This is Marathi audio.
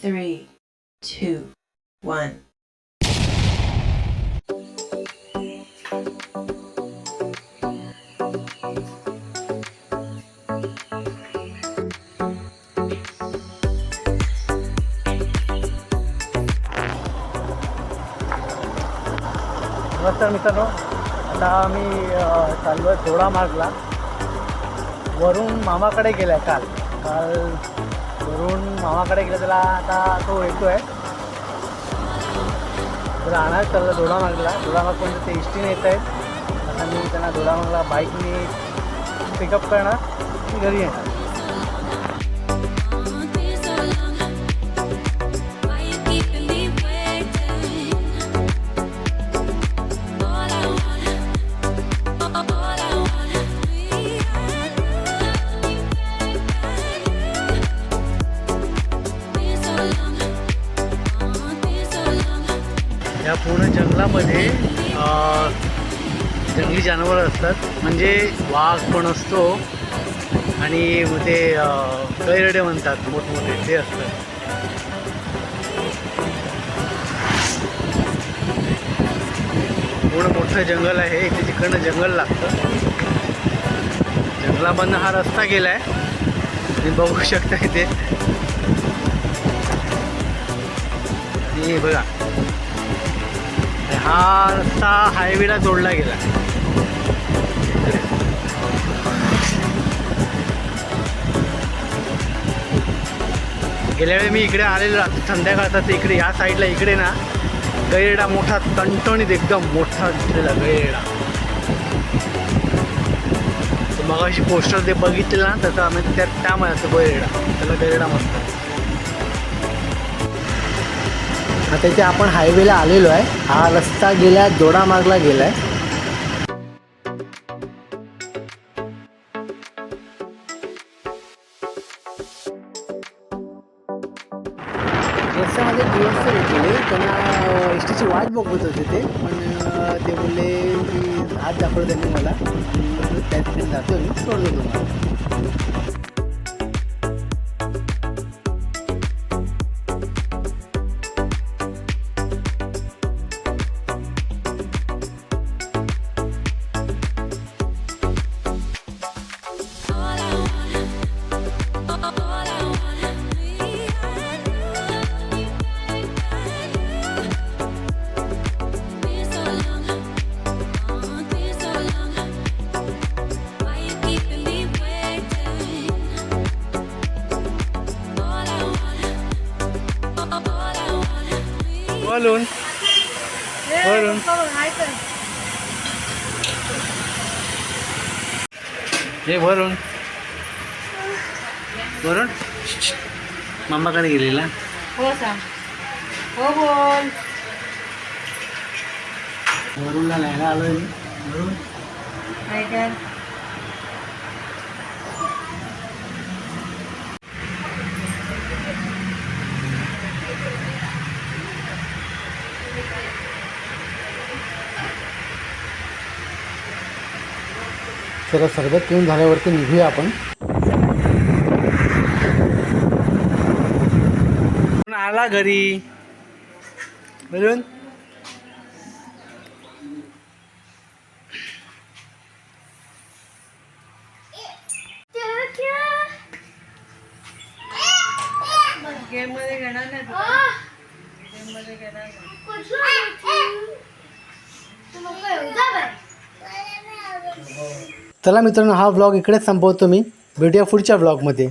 three, two, one. नमस्कार मित्रांनो. आता आम्ही चाललो आहे थोडा मार्गला. वरून मामाकडे गेला आहे काल. काल वरून मामाकडे गेला त्याला आता तो येतो आहे त्याला आणायला चाललं दोडा मार्गला पण ते एसटीने येत आहेत आता मी त्यांना दोडामार्गला बाईकने पिकअप करणार. घरी येणार. पूर्ण जंगलामध्ये जंगली जनावर असतात. म्हणजे वाघ पण असतो आणि मग ते कैरडे म्हणतात मोठमोठे ते असतात. पूर्ण मोठं जंगल आहे इथे तिकडनं जंगल लागतं. जंगलामधनं हा रस्ता गेला आहे तुम्ही बघू शकता इथे. आणि बघा. हा रस्ता हायवेला जोडला गेला. गेल्या वेळी मी इकडे आलेलो राहतो संध्याकाळचा तर इकडे या साईडला इकडे ना गैरडा मोठा तणतणीत एकदम मोठा दिसलेला गैरडा. मग अशी पोस्टर ते बघितलं ना त्याचा आम्ही त्या त्यामुळे असं गैरडा त्याला गैरेडा म्हणतात. आता इथे आपण हायवेला आलेलो आहे. हा रस्ता गेला दोडामार्गला गेला आहे रस्त्यामध्ये दिवस तर होते त्यांना एस टीची वाट बघत होते ते. पण ते बोलले की हात दाखवलं त्यांनी मला. त्या जातो मी. सोडलो तुम्हाला. वरून. वरून. हे वरून. वरून? मामाकडे गेलेला? हो सांग. हो बोल. वरूनला न्यायला आलोय वरून? काय कर? चला सरबत पिऊन झाल्यावरती निघूया आपण. आला घरी? गेममध्ये घेणार नाही तू. गेममध्ये घेणार नाही. चला मित्रांनो हा व्लॉग इकडेच संपवतो मी. भेटूया पुढच्या व्लॉगमध्ये